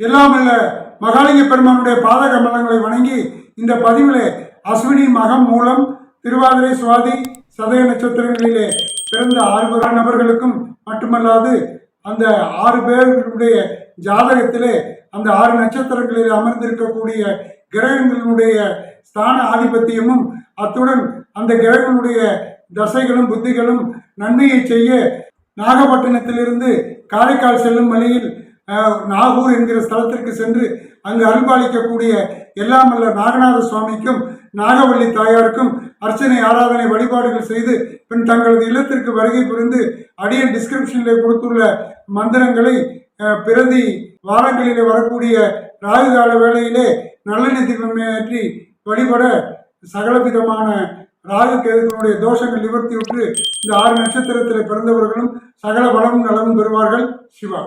எல்லாம் மகாலிங்க பெருமானுடைய பாத கமலங்களை வணங்கி இந்த பதிவிலே அஸ்வினி மகம் மூலம் திருவாதிரை சுவாதி சதய நட்சத்திரங்களிலே பிறந்த ஆறு நபர்களுக்கும் மட்டுமல்லாது அந்த ஆறு பேர்களுடைய ஜாதகத்திலே அந்த ஆறு நட்சத்திரங்களில் அமர்ந்திருக்கக்கூடிய கிரகங்களுடைய ஸ்தான ஆதிபத்தியமும் அத்துடன் அந்த கிரகங்களுடைய தசைகளும் புத்திகளும் நன்மையை செய்ய நாகப்பட்டினத்திலிருந்து காரைக்கால் செல்லும் வழியில் நாகூர் என்கிற ஸ்தலத்திற்கு சென்று அங்கு அருள்பாலிக்கக்கூடிய எல்லாம் அல்ல நாகநாத சுவாமிக்கும் நாகவள்ளி தாயாருக்கும் அர்ச்சனை ஆராதனை வழிபாடுகள் செய்து பின் தங்களது இல்லத்திற்கு வருகை புரிந்து அடியன் டிஸ்கிரிப்ஷனில் கொடுத்துள்ள மந்திரங்களை பிறந்தி பிரதி வாரங்களிலே வரக்கூடிய ராகு கால வேளையிலே நல்லெண்ணெய் தீபம் ஏற்றி வழிபட சகலவிதமான ராகு கேதுக்களுடைய தோஷங்கள் விட்டு இந்த ஆறு நட்சத்திரத்தில் பிறந்தவர்களும் சகல வளமும் நலமும் பெறுவார்கள் சிவா.